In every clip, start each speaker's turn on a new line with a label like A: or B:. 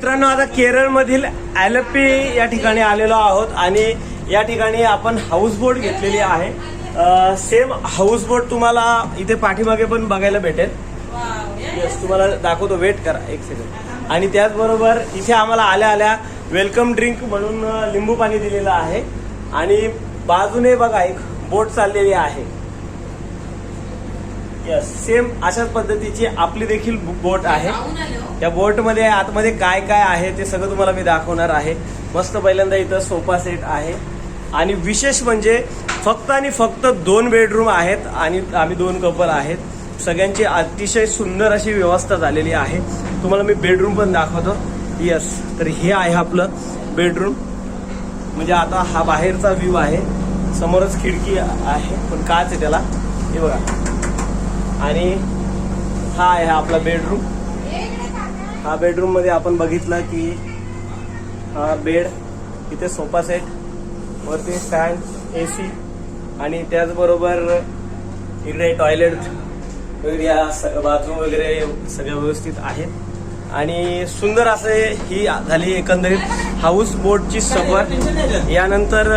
A: मित्रांनो आता केरळमधील ॲलपी या ठिकाणी आलेलो आहोत आणि या ठिकाणी आपण हाऊस बोट घेतलेली आहे. सेम हाऊस बोट तुम्हाला इथे पाठीमागे पण बघायला भेटेल. येस तुम्हाला दाखवतो वेट करा एक सेकंड आणि त्याचबरोबर इथे आम्हाला आल्या आल्या वेलकम ड्रिंक म्हणून अ, लिंबू पाणी दिलेलं आहे. आणि बाजूने बघा एक बोट चाललेली आहे. सेम अशाच पद्धतीची आपली देखील बोट आहे. या बोटमध्ये आतमध्ये काय काय आहे ते सगळं तुम्हाला मी दाखवणार आहे. मस्त पहिल्यांदा इथं सोफा सेट आहे. आणि विशेष म्हणजे फक्त आणि फक्त दोन बेडरूम आहेत आणि आम्ही दोन कपल आहेत. सगळ्यांची अतिशय सुंदर अशी व्यवस्था झालेली आहे. तुम्हाला मी बेडरूम पण दाखवतो. यस तर हे आहे आपलं बेडरूम. म्हणजे आता हा बाहेरचा व्ह्यू आहे. समोरच खिडकी आहे पण काच आहे त्याला. हे बघा. आणि हा आहे आपला बेडरूम हा बेडरूममध्ये आपण बघितलं की हा बेड इथे सोफा सेट वरती स्टँड ए सी आणि त्याचबरोबर इकडे टॉयलेट वगैरे या बाथरूम वगैरे सगळं व्यवस्थित आहेत आणि सुंदर असे ही झाली एकंदरीत हाऊस बोटची सफर. यानंतर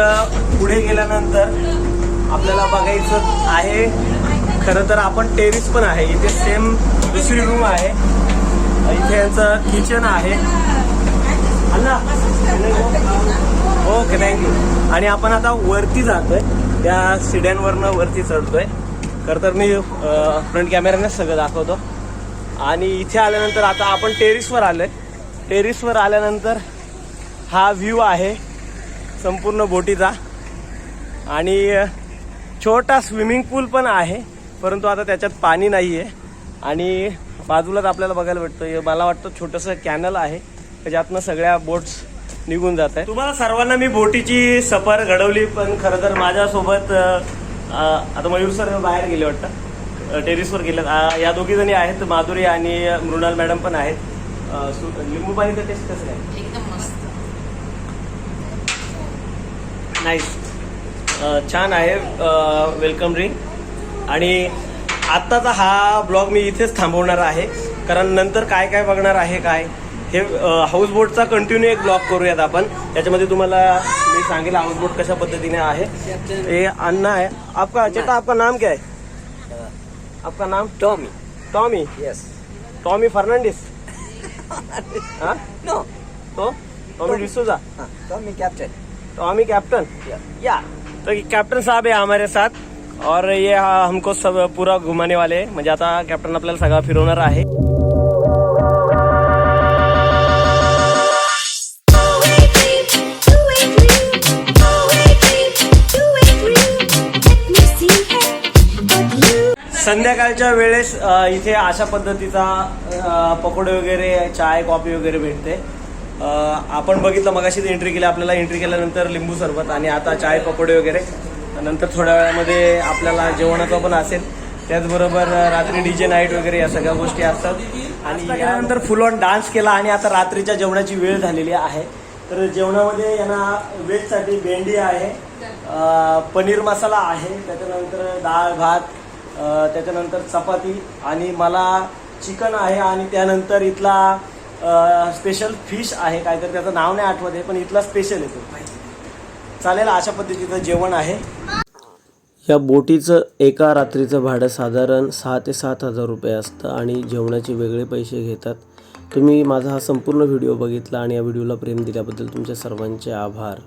A: पुढे गेल्यानंतर आपल्याला बघायचं आहे खरं तर आपण टेरिस पण आहे. इथे सेम दुसरी रूम आहे. इथे यांचं किचन आहे. ओके थँक्यू आणि आपण आता वरती जातोय. त्या सिड्यांवरनं वरती चढतोय. खरं तर मी फ्रंट कॅमेऱ्याने सगळं दाखवतो. आणि इथे आल्यानंतर आता आपण टेरिसवर आलोय. टेरिसवर आल्यानंतर हा व्ह्यू आहे संपूर्ण बोटीचा. आणि छोटा स्विमिंग पूल पण आहे. परंतु आता त्याच्यात पाणी नाही आहे आणि बाजूलाच आपल्याला बघायला भेटतं हे मला वाटतं छोटंसं कॅनल आहे. त्याच्यातनं सगळ्या बोट्स निघून जात आहे तुम्हाला सर्वांना मी बोटीची सफर घडवली पण खरं तर माझ्यासोबत आता मयूर सर बाहेर गेले वाटतं. टेरिसवर गेले या दोघी जणी आहेत. माधुरी आणि मृणाल मॅडम पण आहेत. लिंबू पाणीचं टेस्ट कसं आहे?
B: एकदम मस्त.
A: नाईस छान आहे. वेलकम ड्रिंक आणि आत्ताचा हा ब्लॉग मी इथेच थांबवणार आहे. कारण नंतर काय काय बघणार आहे काय? हे हाऊस बोटचा कंटिन्यू एक ब्लॉग करूयात आपण. त्याच्यामध्ये तुम्हाला मी सांगेल हाऊस बोट कशा पद्धतीने आहे. हे अण्णा आहे. आपका चेता आपका नाम क्या है आपका नाम?
C: Tommy.
A: Tommy
C: Yes.
A: Tommy Fernandes हाँ?
C: No.
A: तो? Tommy D'Souza
C: Tommy Captain.
A: Tommy captain या तो कैप्टन साहब है हमारे साथ. और ये हमको सब पूरा घुमाने वाले म्हणजे आता कॅप्टन आपल्याला सगळा फिरवणार आहे. संध्याकाळच्या वेळेस इथे अशा पद्धतीचा पकोडे वगैरे चाय कॉफी वगैरे भेटते. आपण बघितलं मगाशीच एंट्री केली आपल्याला एंट्री केल्यानंतर लिंबू सरबत आणि आता चाय पकोडे वगैरे. नंतर थोड्या वेळामध्ये आपल्याला जेवणाचं पण असेल. त्याचबरोबर रात्री डीजे नाईट वगैरे या सगळ्या गोष्टी असतात. आणि त्यानंतर फुल ऑन डान्स केला आणि आता रात्रीच्या जेवणाची वेळ झालेली आहे. तर जेवणामध्ये यांना व्हेजसाठी भेंडी आहे पनीर मसाला आहे त्याच्यानंतर डाळ भात त्याच्यानंतर चपाती आणि मला चिकन आहे आणि त्यानंतर इथला स्पेशल फिश आहे. काहीतरी त्याचं नाव नाही आठवत आहे पण इथला स्पेशल येतो चालेल अशा पद्धतीचं जेवण आहे. या बोटीचं एका रात्रीचं भाडं साधारण सहा ते सात हजार रुपये असतं आणि जेवणाचे वेगळे पैसे घेतात. तुम्ही माझा हा संपूर्ण व्हिडिओ बघितला आणि या व्हिडिओला प्रेम दिल्याबद्दल तुमच्या सर्वांचे आभार.